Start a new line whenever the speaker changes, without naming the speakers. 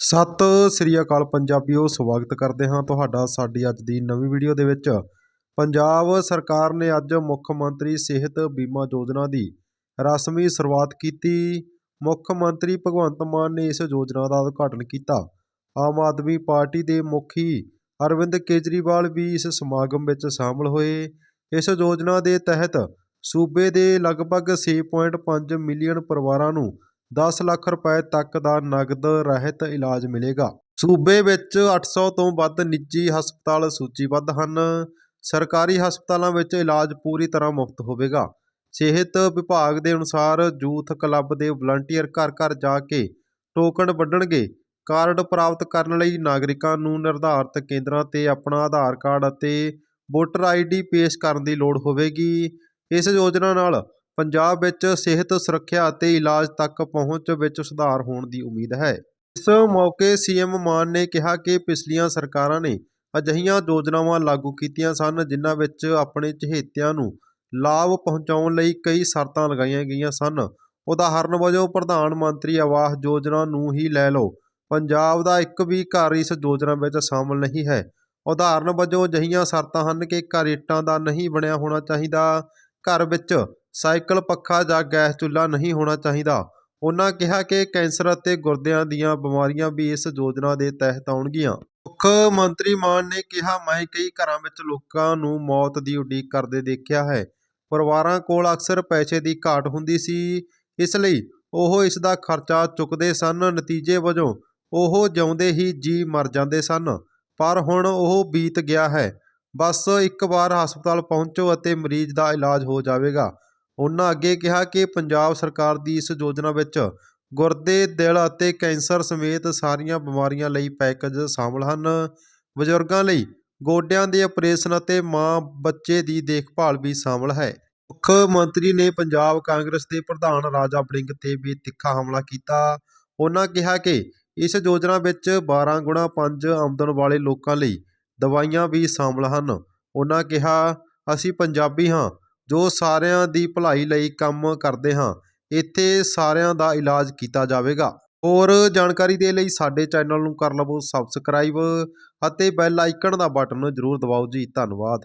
ਸਤਿ ਸ੍ਰੀ ਅਕਾਲ ਪੰਜਾਬੀਓ, ਸਵਾਗਤ ਕਰਦੇ ਹਾਂ ਤੁਹਾਡਾ ਸਾਡੀ ਅੱਜ ਦੀ ਨਵੀਂ ਵੀਡੀਓ ਦੇ ਵਿੱਚ। ਪੰਜਾਬ ਸਰਕਾਰ ਨੇ ਅੱਜ ਮੁੱਖ ਮੰਤਰੀ ਸਿਹਤ ਬੀਮਾ ਯੋਜਨਾ ਦੀ ਰਸਮੀ ਸ਼ੁਰੂਆਤ ਕੀਤੀ। ਮੁੱਖ ਮੰਤਰੀ ਭਗਵੰਤ ਮਾਨ ਨੇ ਇਸ ਯੋਜਨਾ ਦਾ ਉਦਘਾਟਨ ਕੀਤਾ। ਆਮ ਆਦਮੀ ਪਾਰਟੀ ਦੇ ਮੁਖੀ ਅਰਵਿੰਦ ਕੇਜਰੀਵਾਲ ਵੀ ਇਸ ਸਮਾਗਮ ਵਿੱਚ ਸ਼ਾਮਲ ਹੋਏ। ਇਸ ਯੋਜਨਾ ਦੇ ਤਹਿਤ ਸੂਬੇ ਦੇ ਲਗਭਗ 6.5 ਮਿਲੀਅਨ ਪਰਿਵਾਰਾਂ ਨੂੰ 10 ਲੱਖ ਰੁਪਏ ਤੱਕ ਦਾ ਨਗਦ ਰਹਿਤ ਇਲਾਜ ਮਿਲੇਗਾ। ਸੂਬੇ ਵਿੱਚ 800 ਤੋਂ ਵੱਧ ਨਿੱਜੀ ਹਸਪਤਾਲ ਸੂਚੀਬੱਧ ਹਨ। ਸਰਕਾਰੀ ਹਸਪਤਾਲਾਂ ਵਿੱਚ ਇਲਾਜ ਪੂਰੀ ਤਰ੍ਹਾਂ ਮੁਫਤ ਹੋਵੇਗਾ। ਸਿਹਤ ਵਿਭਾਗ ਦੇ ਅਨੁਸਾਰ ਯੂਥ ਕਲੱਬ ਦੇ ਵਲੰਟੀਅਰ ਘਰ ਘਰ ਜਾ ਕੇ ਟੋਕਨ ਵੰਡਣਗੇ ਕਾਰਡ ਪ੍ਰਾਪਤ ਕਰਨ ਲਈ ਨਾਗਰਿਕਾਂ ਨੂੰ ਨਿਰਧਾਰਤ ਕੇਂਦਰਾਂ ਤੇ ਆਪਣਾ ਆਧਾਰ ਕਾਰਡ ਅਤੇ ਵੋਟਰ ਆਈਡੀ ਪੇਸ਼ ਕਰਨ ਦੀ ਲੋੜ ਹੋਵੇਗੀ। ਇਸ ਯੋਜਨਾ ਨਾਲ ਪੰਜਾਬ ਵਿੱਚ ਸਿਹਤ ਸੁਰੱਖਿਆ ਅਤੇ ਇਲਾਜ ਤੱਕ ਪਹੁੰਚ ਵਿੱਚ ਸੁਧਾਰ ਹੋਣ ਦੀ ਉਮੀਦ ਹੈ। ਇਸ ਮੌਕੇ ਸੀਐਮ ਮਾਨ ਨੇ ਕਿਹਾ ਕਿ ਪਿਛਲੀਆਂ ਸਰਕਾਰਾਂ ਨੇ ਅਜਿਹੀਆਂ ਯੋਜਨਾਵਾਂ ਲਾਗੂ ਕੀਤੀਆਂ ਸਨ, ਜਿਨ੍ਹਾਂ ਵਿੱਚ ਆਪਣੇ ਚਹੇਤਿਆਂ ਨੂੰ ਲਾਭ ਪਹੁੰਚਾਉਣ ਲਈ ਕਈ ਸ਼ਰਤਾਂ ਲਗਾਈਆਂ ਗਈਆਂ ਸਨ। ਉਦਾਹਰਨ ਵਜੋਂ, ਪ੍ਰਧਾਨ ਮੰਤਰੀ ਆਵਾਸ ਯੋਜਨਾ ਨੂੰ ਹੀ ਲੈ ਲਓ। ਪੰਜਾਬ ਦਾ ਇੱਕ ਵੀ ਘਰ ਇਸ ਯੋਜਨਾ ਵਿੱਚ ਸ਼ਾਮਲ ਨਹੀਂ ਹੈ। ਉਦਾਹਰਨ ਵਜੋਂ, ਅਜਿਹੀਆਂ ਸ਼ਰਤਾਂ ਹਨ ਕਿ ਘਰ ਇੱਟਾਂ ਦਾ ਨਹੀਂ ਬਣਿਆ ਹੋਣਾ ਚਾਹੀਦਾ। ਘਰ ਵਿੱਚ ਸਾਈਕਲ ਪੱਖਾ ਜਾਂ ਗੈਸ ਚੁੱਲ੍ਹਾ ਨਹੀਂ ਹੋਣਾ ਚਾਹੀਦਾ। ਉਹਨਾਂ ਕਿਹਾ ਕਿ ਕੈਂਸਰ ਅਤੇ ਗੁਰਦਿਆਂ ਦੀਆਂ ਬਿਮਾਰੀਆਂ ਵੀ ਇਸ ਯੋਜਨਾ ਦੇ ਤਹਿਤ ਆਉਣਗੀਆਂ। ਮੁੱਖ ਮੰਤਰੀ ਮਾਨ ਨੇ ਕਿਹਾ, ਮੈਂ ਕਈ ਘਰਾਂ ਵਿੱਚ ਲੋਕਾਂ ਨੂੰ ਮੌਤ ਦੀ ਉਡੀਕ ਕਰਦੇ ਦੇਖਿਆ ਹੈ। ਪਰਿਵਾਰਾਂ ਕੋਲ ਅਕਸਰ ਪੈਸੇ ਦੀ ਘਾਟ ਹੁੰਦੀ ਸੀ, ਇਸ ਲਈ ਉਹ ਇਸ ਦਾ ਖਰਚਾ ਚੁੱਕਦੇ ਸਨ। ਨਤੀਜੇ ਵਜੋਂ ਉਹ ਜਿਉਂਦੇ ਹੀ ਜੀ ਮਰ ਜਾਂਦੇ ਸਨ, ਪਰ ਹੁਣ ਉਹ ਬੀਤ ਗਿਆ ਹੈ। ਬਸ ਇੱਕ ਵਾਰ ਹਸਪਤਾਲ ਪਹੁੰਚੋ ਅਤੇ ਮਰੀਜ਼ ਦਾ ਇਲਾਜ ਹੋ ਜਾਵੇਗਾ। ਉਹਨਾਂ ਅੱਗੇ ਕਿਹਾ ਕਿ ਪੰਜਾਬ ਸਰਕਾਰ ਦੀ ਇਸ ਯੋਜਨਾ ਵਿੱਚ ਗੁਰਦੇ, ਦਿਲ ਅਤੇ ਕੈਂਸਰ ਸਮੇਤ ਸਾਰੀਆਂ ਬਿਮਾਰੀਆਂ ਲਈ ਪੈਕੇਜ ਸ਼ਾਮਲ ਹਨ। ਬਜ਼ੁਰਗਾਂ ਲਈ ਗੋਡਿਆਂ ਦੇ ਆਪਰੇਸ਼ਨ ਅਤੇ ਮਾਂ, ਬੱਚੇ ਦੀ ਦੇਖਭਾਲ ਵੀ ਸ਼ਾਮਲ ਹੈ। ਮੁੱਖ ਮੰਤਰੀ ਨੇ ਪੰਜਾਬ ਕਾਂਗਰਸ ਦੇ ਪ੍ਰਧਾਨ ਰਾਜਾ ਵੜਿੰਗ ਤੇ ਵੀ ਤਿੱਖਾ ਹਮਲਾ ਕੀਤਾ। ਉਹਨਾਂ ਕਿਹਾ ਕਿ ਇਸ ਯੋਜਨਾ ਵਿੱਚ 12 ਗੁਣਾ 5 ਆਮਦਨ ਵਾਲੇ ਲੋਕਾਂ ਲਈ ਦਵਾਈਆਂ ਵੀ ਸ਼ਾਮਲ ਹਨ। ਉਹਨਾਂ ਕਿਹਾ, ਅਸੀਂ ਪੰਜਾਬੀ ਹਾਂ ਜੋ ਸਾਰਿਆਂ ਦੀ ਭਲਾਈ ਲਈ ਕੰਮ ਕਰਦੇ ਹਾਂ, ਇੱਥੇ ਸਾਰਿਆਂ ਦਾ ਇਲਾਜ ਕੀਤਾ ਜਾਵੇਗਾ। ਹੋਰ ਜਾਣਕਾਰੀ ਦੇ ਲਈ ਸਾਡੇ ਚੈਨਲ ਨੂੰ ਕਰ ਲਵੋ ਸਬਸਕ੍ਰਾਈਬ ਅਤੇ ਬੈਲ ਆਈਕਨ ਦਾ ਬਟਨ ਜ਼ਰੂਰ ਦਬਾਓ ਜੀ। ਧੰਨਵਾਦ।